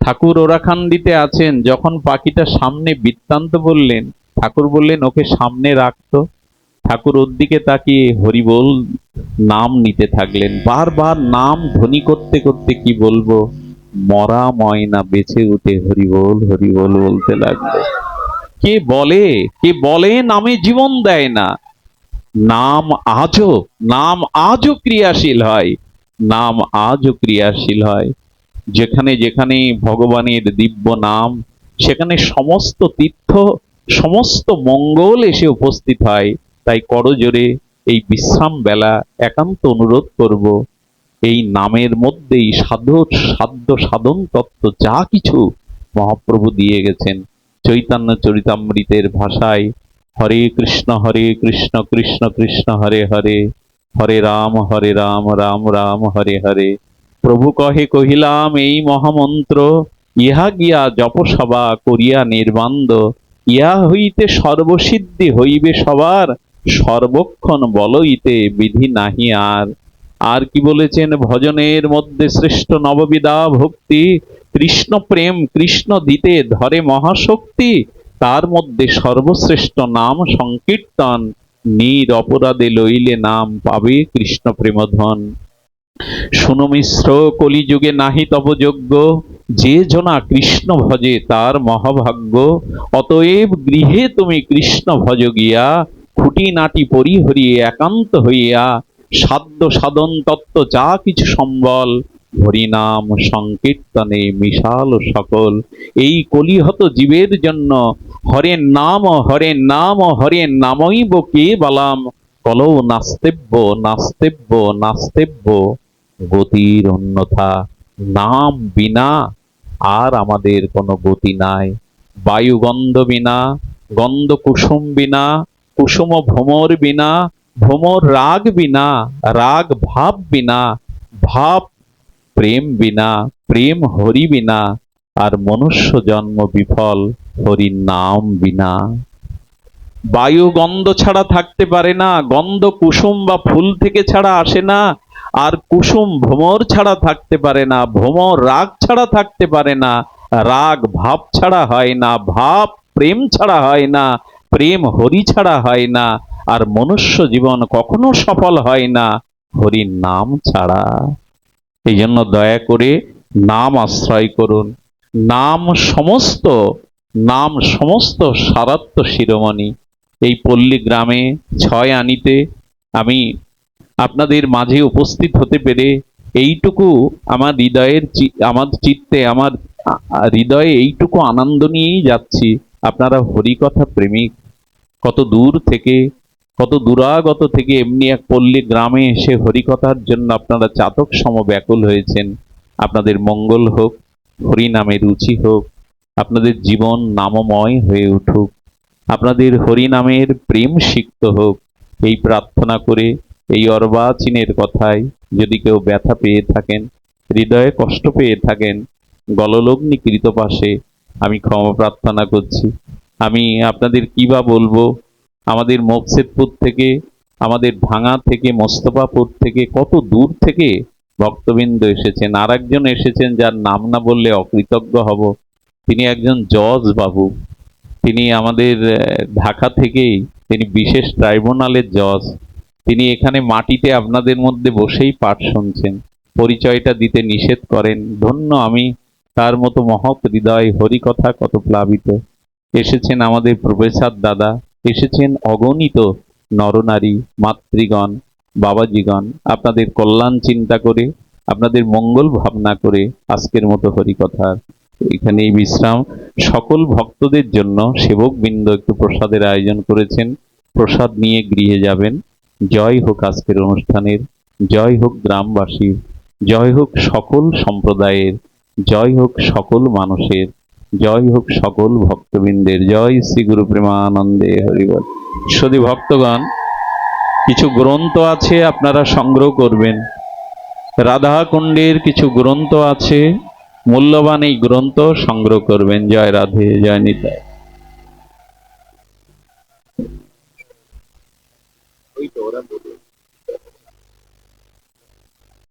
ঠাকুর ওরাখান্ডিতে আছেন, যখন পাখিটা সামনে বৃত্তান্ত বললেন, ঠাকুর বললেন, ওকে সামনে রাখতো। ঠাকুর ওর দিকে তাকিয়ে হরিবোল নাম নিতে থাকলেন। বারবার নাম ধ্বনি করতে করতে কি বলব? মরা ময়না বেঁচে উঠে হরিবোল হরিবোল বলতে লাগল। কে বলে? কে বলে নামে জীবন দেয় না। নাম আজও নাম আজও ক্রিয়াশীল হয়। নাম আজও ক্রিয়াশীল হয়। যেখানে যেখানে ভগবানের দিব্য নাম, সেখানে সমস্ত তীর্থ, সমস্ত মঙ্গল এসে উপস্থিত হয়। তাই করজোরে এই বিশ্রাম বেলা একান্ত অনুরোধ করব। এই নামের মধ্যেই সাধু, সাধ্য, সাধন তত্ত্ব যা কিছু মহাপ্রভু দিয়ে গেছেন। চৈতন্য চরিতামৃতের ভাষায়, হরে কৃষ্ণ হরে কৃষ্ণ কৃষ্ণ কৃষ্ণ, হরে হরে। হরে রাম হরে রাম রাম রাম, হরে হরে। প্রভু কহে কহিলাম, এই মহামন্ত্র, ইহা গিয়া জপসভা করিয়া নির্বান্দ। ইহা হইতে সর্বসিদ্ধি হইবে সবার, সর্বক্ষণ বলইতে বিধি নাহি আর। আর কি বলেছেন, ভজনের মধ্যে শ্রেষ্ঠ নববিদা ভক্তি, কৃষ্ণ প্রেম কৃষ্ণ দিতে ধরে মহাশক্তি, তার মধ্যে সর্বশ্রেষ্ঠ নাম সংকীর্তন, নির অপরাধে লইলে নাম পাবে কৃষ্ণ প্রেমধন। শুনো মিশ্র, কলিযুগে নাহি তব যোগ্য। যে জনা কৃষ্ণ ভজে তার মহাভাগ্য, অতএব গৃহে তুমি কৃষ্ণ ভজ গিয়া খুঁটি নাটি পরিহরিয়ে একান্ত হইয়া সাধ্য সাধন তত্ত্ব যা কিছু সম্বল, হরিনাম সংকীর্তনে মিশাল সকল। এই কলিহত জীবের জন্য হরের নাম হরের নাম হরের নামইব কে বলাম? কলৌ নাস্তেব্য নাস্তেব্য নাস্তেব্য। গতির অন্যথা নাম বিনা আর আমাদের কোনো গতি নাই। বায়ুগন্ধ বিনা গন্ধ কুসুম বিনা, কুসুম ভ্রমর বিনা, ভ্রমর রাগ বিনা, রাগ ভাব বিনা, ভাব প্রেম বিনা, প্রেম হরি বিনা, আর মনুষ্য জন্ম বিফল হরির নাম বিনা। বায়ু গন্ধ ছাড়া থাকতে পারে না গন্ধ কুসুম বা ফুল থেকে ছাড়া আসে না আর কুসুম ভ্রমর ছাড়া থাকতে পারে না, ভ্রমর রাগ ছাড়া থাকতে পারে না, রাগ ভাব ছাড়া হয় না, ভাব প্রেম ছাড়া হয় না, প্রেম হরি ছাড়া হয় না, আর মনুষ্য জীবন কখনো সফল হয় না হরির নাম ছাড়া। এই জন্য দয়া করে নাম আশ্রয় করুন। নাম সমস্ত নাম সমস্ত সারাত্ম শিরোমণি। এই পল্লী গ্রামে ছয় আনিতে আমি আপনাদের মাঝে উপস্থিত হতে পেরে এইটুকু আমার হৃদয়ের আমার চিত্তে, আমার হৃদয়ে এইটুকু আনন্দ নিয়েই যাচ্ছি। আপনারা হরিকথা প্রেমিক। কত দূর থেকে, কত দূরাগত থেকে এমনি এক পল্লী গ্রামে এসে হরিকথার জন্য আপনারা চাতক সম ব্যাকুল হয়েছেন। আপনাদের মঙ্গল হোক হরি নামে রুচি হোক, আপনাদের জীবন নামময় হয়ে উঠুক। আপনাদের হরি নামের প্রেম সিক্ত হোক, এই প্রার্থনা করে এই অর্বাচীনের কথায় যদি কেউ ব্যথা পেয়ে থাকেন, হৃদয়ে কষ্ট পেয়ে থাকেন গললগ্নি কৃত পাশে আমি ক্ষমা প্রার্থনা করছি। আমি আপনাদের কি বা বলব? আমাদের মোকসেদপুর থেকে, আমাদের ভাঙা থেকে, মোস্তফাপুর থেকে, কত দূর থেকে ভক্তবৃন্দ এসেছেন। আর একজন এসেছেন যার নাম না বললে অকৃতজ্ঞ হব। তিনি একজন জজ বাবু। তিনি আমাদের ঢাকা থেকেই তিনি বিশেষ ট্রাইব্যুনালের জজ। তিনি এখানে মাটিতে আপনাদের মধ্যে বসেই পাঠ শুনছেন, পরিচয়টা দিতে নিষেধ করেন, ধন্য আমি, তার মতো মহৎ হৃদয় হরিকথা কত প্লাবিত। এসেছেন আমাদের প্রফেসর দাদা, এসেছেন অগণিত নরনারী, মাতৃগণ, বাবাজিগণ, আপনাদের কল্যাণ চিন্তা করে, আপনাদের মঙ্গল ভাবনা করে আজকের মতো হরিকথার এই বিশ্রাম। সকল ভক্তদের জন্য সেবক বৃন্দ একটু প্রসাদের আয়োজন করেছেন, প্রসাদ নিয়ে গৃহে যাবেন। জয় হোক আজকের অনুষ্ঠানের, জয় হোক গ্রামবাসীর, জয় হোক সকল সম্প্রদায়ের, জয় হোক সকল মানুষের, জয় হোক সকল ভক্তবৃন্দের, জয় শ্রী গুরু প্রেমানন্দে হরিবল। সদি ভক্তগণ, কিছু গ্রন্থ আছে আপনারা সংগ্রহ করবেন। রাধাকুণ্ডের কিছু গ্রন্থ আছে, মূল্যবান এই গ্রন্থ সংগ্রহ করবেন। জয় রাধে, জয় নিতাই। y logran